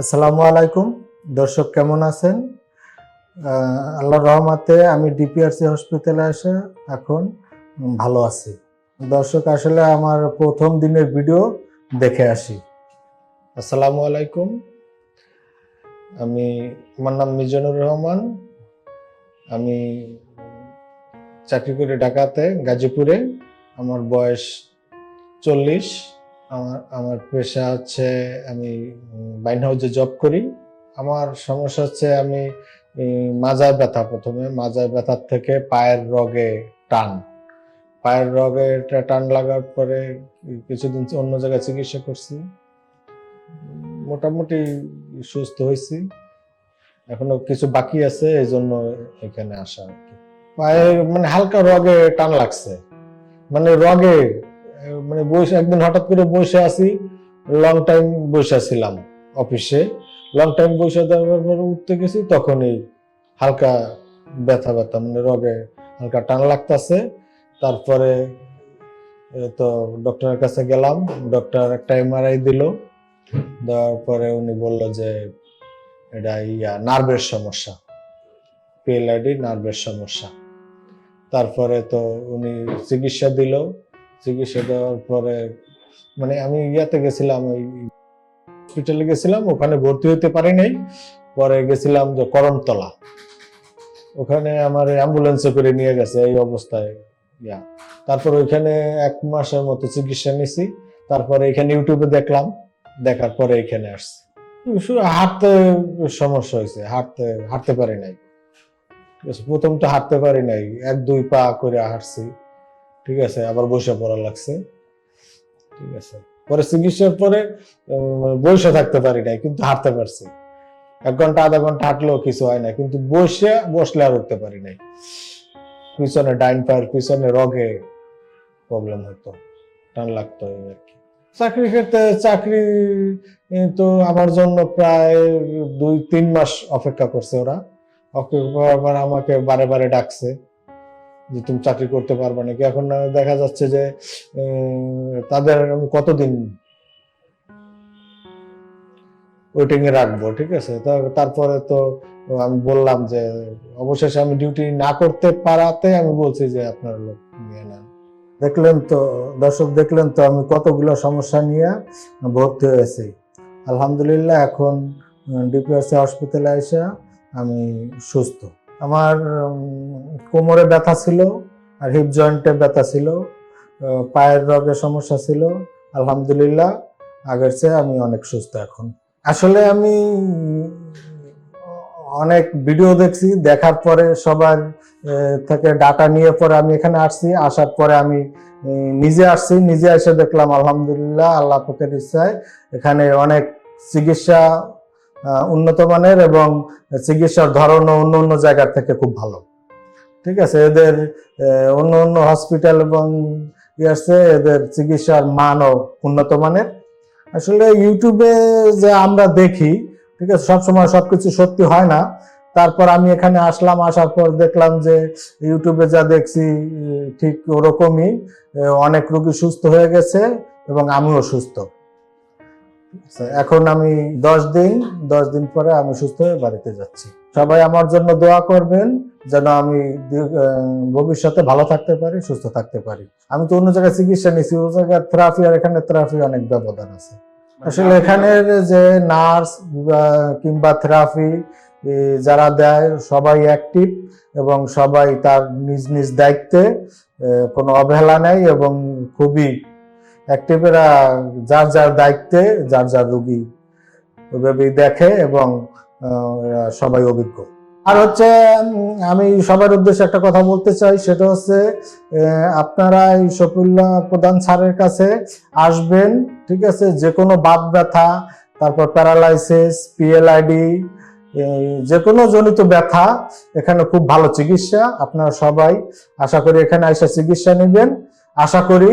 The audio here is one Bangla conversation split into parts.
আসসালামু আলাইকুম। দর্শক কেমন আছেন? আল্লাহর রহমাতে আমি ডিপিআরসি হসপিটালে এসে এখন ভালো আছি। দর্শক, আসলে আমার প্রথম দিনের ভিডিও দেখে আসি। আসসালামু আলাইকুম। আমি, আমার নাম মিজানুর রহমান। আমি চাকরি করি ঢাকাতে, গাজীপুরে। আমার বয়স চল্লিশ। আমার আমার পেশা হচ্ছে আমি বাইন হাউসে জব করি। আমার সমস্যা হচ্ছে আমি মাজার ব্যথা প্রথমে। মাজার ব্যথার থেকে পায়ের রগে টান। পায়ের রগে টান লাগার পরে কিছুদিন অন্য জায়গায় চিকিৎসা করছি। মোটামুটি সুস্থ হয়েছি। এখনও কিছু বাকি আছে এই জন্য এখানে আসা আর কি। পায়ে মানে হালকা রগে টান লাগছে। মানে রগে মানে বসে, একদিন হঠাৎ করে বসে আছি লং টাইম বসে ছিলাম অফিসে। লং টাইম বসে দেওয়ার পরে উঠতে গেছি, তখনই হালকা ব্যথা ব্যথা মানে রগে হালকা টান লাগতেছে। তারপরে তো ডক্টরের কাছে গেলাম ডক্টর একটা এমআরআই দিল। দেওয়ার পরে উনি বলল যে, এটা ইয়া, নার্ভের সমস্যা পিএলআইডি নার্ভের সমস্যা। তারপরে তো উনি চিকিৎসা দিল। চিকিৎসা দেওয়ার পরে মানে আমি ইয়াতে গেছিলাম ওই হসপিটালে গেছিলাম, ওখানে ভর্তি হতে পারি নাই। পরে গেছিলাম যে করমতলা। ওখানে আমার অ্যাম্বুলেন্সে করে নিয়ে গেছে এই অবস্থায়, ইয়া। তারপর ওইখানে এক মাসের মতো চিকিৎসা নিছি। তারপরে এখানে ইউটিউবে দেখলাম, দেখার পরে এখানে আসছি। হাঁটতে সমস্যা হয়েছে, হাঁটতে হাঁটতে পারি নাই। প্রথম তো হাঁটতে পারি নাই, এক, দুই পা করে হাঁটছি। ঠিক আছে, আবার বসে পড়া লাগছে। ঠিক আছে। পরে চিকিৎসার পরে বসে থাকতে পারি নাই, কিন্তু হাঁটতে পারছি। এক ঘণ্টা, আধা ঘণ্টা হাঁটলেও কিছু হয় না কিন্তু বসে বসলে আর উঠতে পারি নাই। পিছনে ডাইন পায়ের পিছনে রগে প্রবলেম হতো, টান লাগতো আর কি। চাকরি ক্ষেত্রে, চাকরি তো আমার জন্য প্রায় দুই, তিন মাস অপেক্ষা করছে ওরা। অপেক্ষা পর আমাকে বারে বারে ডাকছে। যে তুমি চাকরি করতে পারবে নাকি? এখন দেখা যাচ্ছে যে তাদের আমি কতদিন ওয়েটিং এ রাখব, ঠিক আছে? তারপরে তো আমি বললাম যে, অবশেষে আমি ডিউটি না করতে পারাতে আমি বলছি যে, আপনার লোক নিয়ে নেন। দেখলেন তো, দর্শক দেখলেন তো, আমি কতগুলো সমস্যা নিয়ে ভর্তি হয়েছি। আলহামদুলিল্লাহ, এখন ডিপিআরসি হসপিটালে এসে আমি সুস্থ। আমার কোমরে ব্যথা ছিল আর হিপ জয়েন্টে ব্যথা ছিল পায়ের রগের সমস্যা ছিল, আলহামদুলিল্লাহ। আগের চেয়ে আমি অনেক সুস্থ এখন। আসলে আমি, অনেক ভিডিও দেখছি, দেখার পরে সবার থেকে ডাটা নিয়ে পরে আমি এখানে আসছি, আসার পরে আমি নিজে আসছি, নিজে এসে দেখলাম, আলহামদুলিল্লাহ, আল্লাহ পাকের ইচ্ছায় এখানে অনেক চিকিৎসা উন্নত মানের এবং চিকিৎসার ধরন অন্য অন্য জায়গার থেকে খুব ভালো। ঠিক আছে? এদের অন্য অন্য হসপিটাল এবং ইয়ার্সে এদের চিকিৎসার মানও উন্নত মানের। আসলে ইউটিউবে যে আমরা দেখি, ঠিক আছে, সবসময় সবকিছু সত্যি হয় না। তারপর আমি এখানে আসলাম, আসার পর দেখলাম যে ইউটিউবে যা দেখছি ঠিক ওরকমই অনেক রোগী সুস্থ হয়ে গেছে এবং আমিও সুস্থ। এখন আমি দশ দিন দশ দিন পরে আমি সুস্থ হয়ে বাড়িতে যাচ্ছি। সবাই আমার জন্য দোয়া করবেন যেন আমি ভবিষ্যতে ভালো থাকতে পারি সুস্থ থাকতে পারি। আমি তো অন্য জায়গায় চিকিৎসা নিয়েছি ও জায়গায় থেরাপি আর এখানে থেরাপি অনেক ব্যবধান আছে। আসলে এখানের যে নার্স কিংবা থেরাপি যারা দেয় সবাই অ্যাক্টিভ এবং সবাই তার নিজ নিজ দায়িত্বে কোনো অবহেলা নেই এবং খুবই অ্যাক্টিভেরা যার যার দায়িত্বে, যার যার রুগী ওইভাবেই দেখে এবং সবাই অভিজ্ঞ। আর হচ্ছে আমি সবার উদ্দেশ্যে একটা কথা বলতে চাই, সেটা হচ্ছে আপনারা এই শফিউল্লাহ প্রধান স্যারের কাছে আসবেন, ঠিক আছে? যে কোনো বাত ব্যথা, তারপর প্যারালাইসিস, পিএলআইডি যে কোনো জনিত ব্যথা, এখানে খুব ভালো চিকিৎসা, আপনারা সবাই আশা করি এখানে এসে চিকিৎসা নেবেন। আশা করি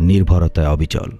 নির্ভরতায় অবিচল।